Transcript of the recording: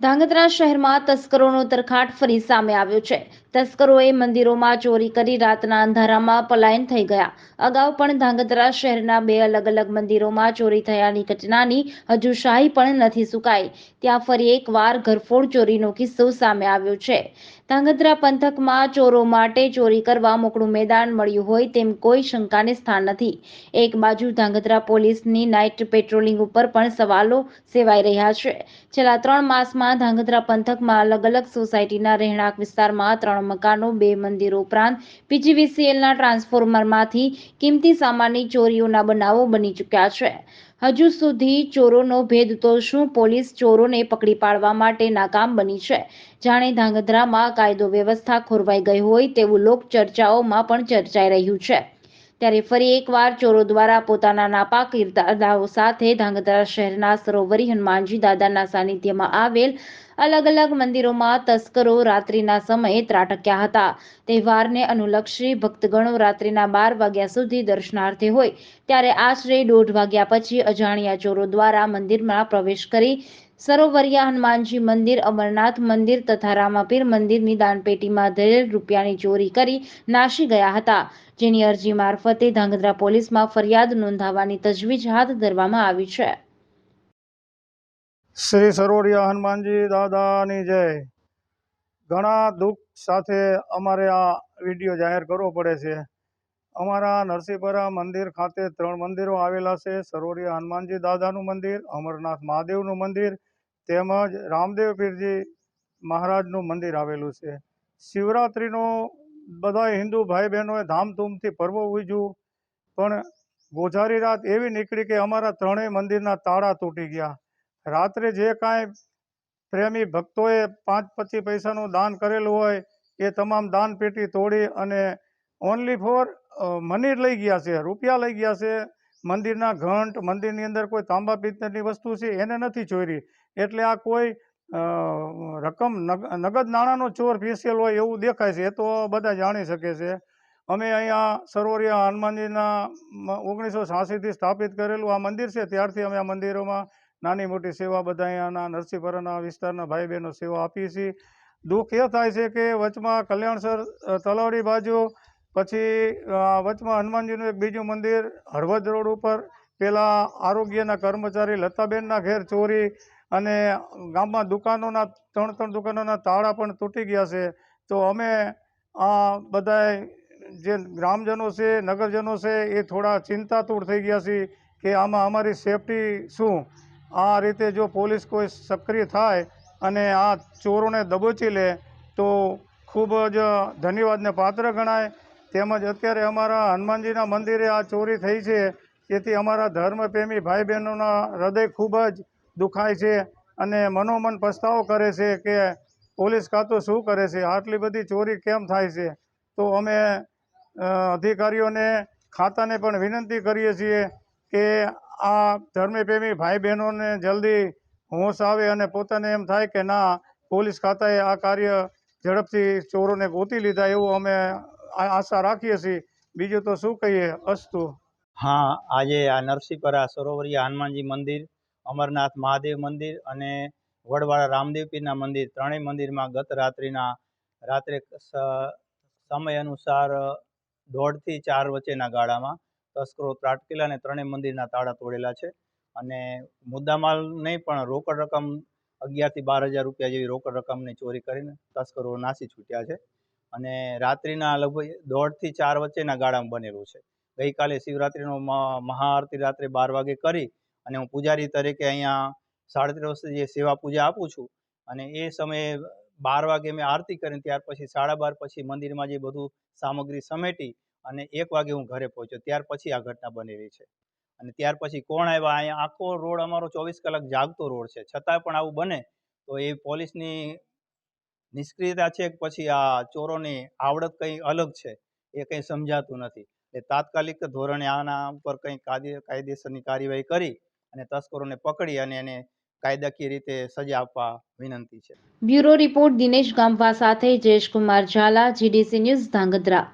ધાંગધ્રા શહેરમાં તસ્કરોનો તરખાટ ફરી સામે આવ્યો છે. તસ્કરોએ મંદિરોમાં ચોરી કરી રાતના અંધારામાં પલાયન થઈ ગયા. અગાઉ પણ ધાંગધ્રા શહેરના બે અલગ અલગ મંદિરોમાં ચોરી થયાની ઘટનાની હજુ શાહી પણ નથી સુકાઈ. ત્યાં ફરી એકવાર ઘરફોડ ચોરીનો કિસ્સો સામે આવ્યો છે. ધાંગધ્રા પંથકમાં ચોરો માટે ચોરી કરવા મોકળું મેદાન મળ્યું હોય તેમ કોઈ શંકાને સ્થાન નથી. એક બાજુ ધાંગધ્રા પોલીસની નાઇટ પેટ્રોલિંગ ઉપર પણ સવાલો સેવાઈ રહ્યા છે. છેલ્લા ત્રણ માસમાં ધાંગધ્રા પંથકમાં અલગ અલગ સોસાયટીના રહેણાંક વિસ્તારમાં ત્રણ મકાનો, બે મંદિરો ઉપરાંત પીજીવીસીએલના ટ્રાન્સફોર્મરમાંથી કિંમતી સામાનની ચોરીઓના બનાવો બની ચૂક્યા છે. હજુ સુધી ચોરોનો ભેદ તો શું પોલીસ ચોરોને પકડી પાડવા માટે નાકામ બની છે? જાણે ધાંગધ્રામાં કાયદો વ્યવસ્થા ખોરવાઈ ગઈ હોય તેવું લોક ચર્ચાઓમાં પણ ચર્ચાઈ રહ્યું છે. ત્યારે ફરી એકવાર ચોરો દ્વારા પોતાના નાપાક ઇરાદાઓ સાથે ધાંગધ્રા શહેરના સરોવરી હનુમાનજી દાદાના સાનિધ્યમાં આવેલ અલગ અલગ મંદિરોમાં તસ્કરો રાત્રિના સમયે ત્રાટક્યા હતા. તહેવારને અનુલક્ષી ભક્તગણો રાત્રિના બાર વાગ્યા સુધી દર્શનાર્થે હોય. ત્યારે આશરે દોઢ વાગ્યા પછી અજાણ્યા ચોરો દ્વારા મંદિરમાં પ્રવેશ કરી સરોવરિયા હનુમાનજી મંદિર, અમરનાથ મંદિર તથા રામાપીર મંદિરની દાનપેટીમાં દરેક રૂપિયાની ચોરી કરી નાશી ગયા હતા, જેની અરજી મારફતે ધાંગધ્રા પોલીસમાં ફરિયાદ નોંધાવવાની તજવીજ હાથ ધરવામાં આવી છે. શ્રી સરોવરિયા હનુમાનજી દાદાની જય. ઘણા દુઃખ સાથે અમારે આ વીડિયો જાહેર કરવો પડે છે. અમારા નરસિંહપરા મંદિર ખાતે ત્રણ મંદિરો આવેલા છે. સરોડિયા હનુમાનજી દાદાનું મંદિર, અમરનાથ મહાદેવનું મંદિર તેમજ રામદેવ પીરજી મહારાજનું મંદિર આવેલું છે. શિવરાત્રિનો બધા હિન્દુ ભાઈ બહેનોએ ધામધૂમથી પર્વ ઉજવ્યું. પણ ગોઝારી રાત એવી નીકળી કે અમારા ત્રણેય મંદિરના તાળા તૂટી ગયા. રાત્રે જે કાંઈ પ્રેમી ભક્તોએ પાંચ પચીસ પૈસાનું દાન કરેલું હોય, એ તમામ દાન પેટી તોડી અને ઓનલી ફોર મની લઈ ગયા છે, રૂપિયા લઈ ગયા છે. મંદિરના ઘંટ, મંદિરની અંદર કોઈ તાંબા પિત્તળની વસ્તુ છે, એને નથી ચોરી. એટલે આ કોઈ રકમ નગ- નગદ નાણાંનો ચોર સ્પેશિયલ હોય એવું દેખાય છે, એ તો બધા જાણી શકે છે. અમે અહીંયા સરોવરિયા હનુમાનજીના ઓગણીસો છ્યાસીથી સ્થાપિત કરેલું આ મંદિર છે, ત્યારથી અમે આ મંદિરોમાં નાની મોટી સેવા બધા અહીંયાના નરસિંહપરાના વિસ્તારના ભાઈ બહેનો સેવા આપીએ છીએ. દુઃખ એ થાય છે કે વચમાં કલ્યાણસર તલાવડી બાજુ, પછી વચમાં હનુમાનજીનું એક બીજું મંદિર, હળવદ રોડ ઉપર પેલા આરોગ્યના કર્મચારી લતાબેનના ઘેર ચોરી અને ગામમાં દુકાનોના, ત્રણ ત્રણ દુકાનોના તાળા પણ તૂટી ગયા છે. તો અમે આ બધાય જે ગ્રામજનો છે, નગરજનો છે, એ થોડા ચિંતાતુર થઈ ગયા છે કે આમાં અમારી સેફટી શું? આ રીતે જો પોલીસ કોઈ સક્રિય થાય અને આ ચોરોને દબોચી લે, તો ખૂબ જ ધન્યવાદને પાત્ર ગણાય. તેમજ અત્યારે અમારા હનુમાનજીના મંદિરે આ ચોરી થઈ છે. તેથી અમારા ધર્મપ્રેમી ભાઈ બહેનોના હૃદય ખૂબ જ દુખાય છે અને મનોમન પસ્તાવો કરે છે કે પોલીસ ખાતું શું કરે છે? આટલી બધી ચોરી કેમ થાય છે? તો અમે અધિકારીઓને ખાતાને પણ વિનંતી કરીએ છીએ કે આ ધર્મપ્રેમી ભાઈ બહેનોને જલ્દી હોશ આવે અને પોતાને એમ થાય કે ના, પોલીસ ખાતાએ આ કાર્ય ઝડપથી ચોરોને ગોતી લીધા એવું અમે આશા રાખીએ છીએ. બીજું તો શું કહીએ? અસ્તુ. હા, આજે આ નરસિંહપરા સરોવરિયા હનુમાનજી મંદિર, અમરનાથ મહાદેવ મંદિર અને વડવાળા રામદેવપીરના મંદિર ત્રણેય મંદિરમાં ગત રાત્રિના, રાત્રે સમય અનુસાર, દોઢથી ચાર વચ્ચેના ગાળામાં તસ્કરો ત્રાટકેલા અને ત્રણેય મંદિરના તાળા તોડેલા છે અને મુદ્દામાલ નહીં પણ રોકડ રકમ અગિયારથી બાર હજાર રૂપિયા જેવી રોકડ રકમની ચોરી કરીને તસ્કરો નાસી છૂટ્યા છે અને રાત્રિના લગભગ દોઢથી ચાર વચ્ચેના ગાળામાં બનેલું છે. ગઈકાલે શિવરાત્રિનો મહાઆરતી રાત્રે બાર વાગે કરી અને હું પૂજારી તરીકે અહીંયા સાડત્રીસ વર્ષથી જે સેવા પૂજા આપું છું અને એ સમયે બાર વાગે મેં આરતી કરીને ત્યાર પછી સાડા બાર પછી મંદિરમાં જે બધું સામગ્રી સમેટી અને એક વાગે હું ઘરે પહોંચ્યો. ત્યાર પછી આ ઘટના બનેલી છે. અને ત્યાર પછી કોણ આવ્યા? અહીંયા આખો રોડ અમારો ચોવીસ કલાક જાગતો રોડ છે. છતાંય પણ આવું બને તો એ પોલીસની નિષ્ક્રિયતા છે પછી આ ચોરોની આવડત કંઈ અલગ છે એ કંઈ સમજાતું નથી. એટલે તાત્કાલિક ધોરણે આના ઉપર કંઈ કાયદે, કાયદેસરની કાર્યવાહી કરી અને તસ્કરોને પકડી અને એને કાયદાકીય રીતે સજા આપવા વિનંતી છે. બ્યુરો રિપોર્ટ દિનેશ ગામવા સાથે જયેશકુમાર ઝાલા, જીડીસી ન્યૂઝ ધાંગધ્રા.